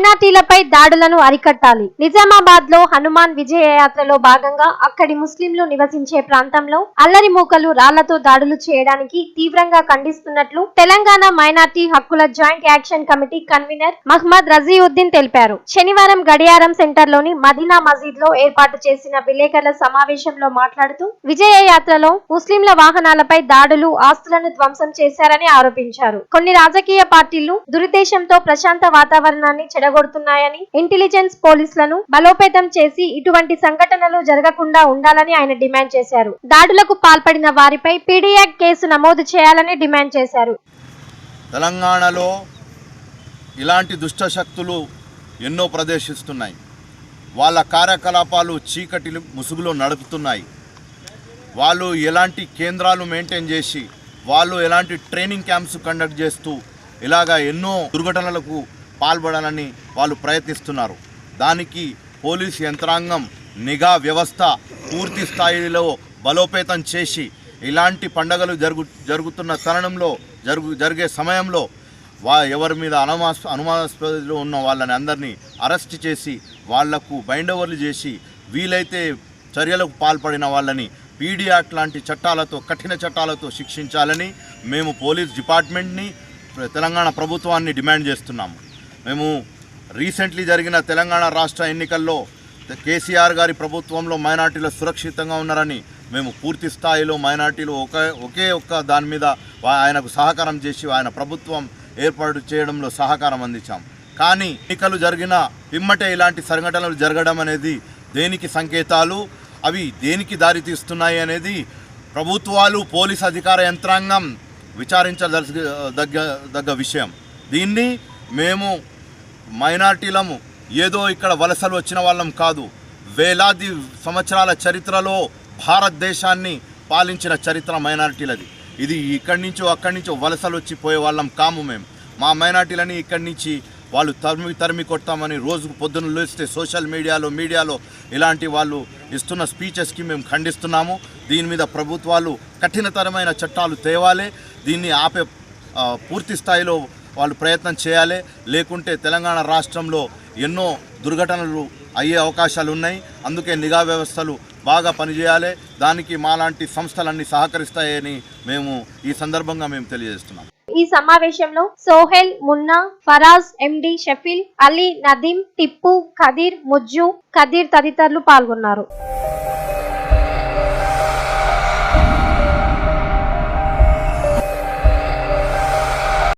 మైనార్టీలపై దాడులను అరికట్టాలి. నిజామాబాద్లో హనుమాన్ విజయయాత్రలో భాగంగా అక్కడి ముస్లింలు నివసించే ప్రాంతంలో అల్లరి మూకలు రాళ్ళతో దాడులు చేయడానికి తీవ్రంగా ఖండిస్తున్నట్లు తెలంగాణ మైనార్టీ హక్కుల joint action committee convener Mohammed Raziuddin తెలిపారు. శనివారం గడియారం సెంటర్లోని మదీనా మసీద్లో ఏర్పాటు చేసిన విలేకరుల సమావేశంలో మాట్లాడుతూ విజయ యాత్రలో ముస్లింల వాహనాలపై దాడులు ఆస్తులను ధ్వంసం చేశారని ఆరోపించారు. కొన్ని రాజకీయ పార్టీలు దురుద్దేశంతో ప్రశాంత వాతావరణాన్ని చెడ చెడగొడుతున్నాయని ఇంటెలిజెన్స్ పోలీసులను బలోపేతం చేసి ఇటువంటి సంఘటనలు జరగకుండా ఉండాలని ఆయన డిమాండ్ చేశారు. దాడులకు పాల్పడిన వారిపై పీడీయాక్ట్ కేసు నమోదు చేయాలని డిమాండ్ చేశారు. తెలంగాణలో ఇలాంటి దుష్ట శక్తులు ఎన్నో ప్రదర్శిస్తున్నాయి వాళ్ళ కార్యకలాపాలు చీకటి ముసుగులో నడుపుతున్నాయి. వాళ్ళు ఎలాంటి కేంద్రాలు మెయింటైన్ చేసి వాళ్ళు ఎలాంటి ట్రైనింగ్ క్యాంప్స్ కండక్ట్ చేస్తూ ఇలాగా ఎన్నో దుర్ఘటనలకు పాల్పడాలని వాళ్ళు ప్రయత్నిస్తున్నారు. దానికి పోలీస్ యంత్రాంగం నిఘా వ్యవస్థ పూర్తి స్థాయిలో బలోపేతం చేసి ఇలాంటి పండగలు జరుగు జరుగుతున్న తరుణంలో జరుగు జరిగే సమయంలో వా ఎవరి మీద అనుమాస్ అనుమానాస్పదలో ఉన్న వాళ్ళని అందరినీ అరెస్ట్ చేసి వాళ్ళకు బైండోవర్లు చేసి వీలైతే చర్యలకు పాల్పడిన వాళ్ళని పీడీ యాక్ట్ లాంటి చట్టాలతో కఠిన చట్టాలతో శిక్షించాలని మేము పోలీస్ డిపార్ట్మెంట్ని తెలంగాణ ప్రభుత్వాన్ని డిమాండ్ చేస్తున్నాము. మేము రీసెంట్లీ జరిగిన తెలంగాణ రాష్ట్ర ఎన్నికల్లో కేసీఆర్ గారి ప్రభుత్వంలో మైనార్టీలు సురక్షితంగా ఉన్నారని మేము పూర్తి స్థాయిలో మైనార్టీలు ఒకే ఒకే ఒక్క దాని మీద ఆయనకు సహకారం చేసి ఆయన ప్రభుత్వం ఏర్పాటు చేయడంలో సహకారం అందించాం. కానీ ఎన్నికలు జరిగిన పిమ్మటే ఇలాంటి సంఘటనలు జరగడం అనేది దేనికి సంకేతాలు? అవి దేనికి దారితీస్తున్నాయి అనేది ప్రభుత్వాలు పోలీస్ అధికార యంత్రాంగం విచారించదగ్గ దగ్గ దగ్గ విషయం. దీన్ని మేము మైనార్టీలము ఏదో ఇక్కడ వలసలు వచ్చిన వాళ్ళం కాదు. వేలాది సంవత్సరాల చరిత్రలో భారతదేశాన్ని పాలించిన చరిత్ర మైనార్టీలది. ఇది ఇక్కడి నుంచో అక్కడి నుంచో వలసలు వచ్చి పోయే వాళ్ళం కాము మేము. మా మైనార్టీలని ఇక్కడి నుంచి వాళ్ళు తరిమి తరిమి కొడతామని రోజుకు పొద్దున్న లేస్తే సోషల్ మీడియాలో మీడియాలో ఇలాంటి వాళ్ళు ఇస్తున్న స్పీచెస్కి మేము ఖండిస్తున్నాము. దీని మీద ప్రభుత్వాలు కఠినతరమైన చట్టాలు తేవాలి. దీన్ని ఆపే పూర్తి స్థాయిలో వాళ్ళు ప్రయత్నం చేయాలి. లేకుంటే తెలంగాణ రాష్ట్రంలో ఎన్నో దుర్ఘటనలు అయ్యే అవకాశాలు ఉన్నాయి. అందుకే నిఘా వ్యవస్థలు బాగా పనిచేయాలి. దానికి మాలాంటి సంస్థలన్నీ సహకరిస్తాయని మేము ఈ సందర్భంగా మేము తెలియజేస్తున్నాం. ఈ సమావేశంలో సోహెల్ మున్నా ఫరాజ్ ఎండి షఫీల్ అలీ నదీం టిప్పు ఖదీర్ ముజ్జు ఖదీర్ తదితరులు పాల్గొన్నారు.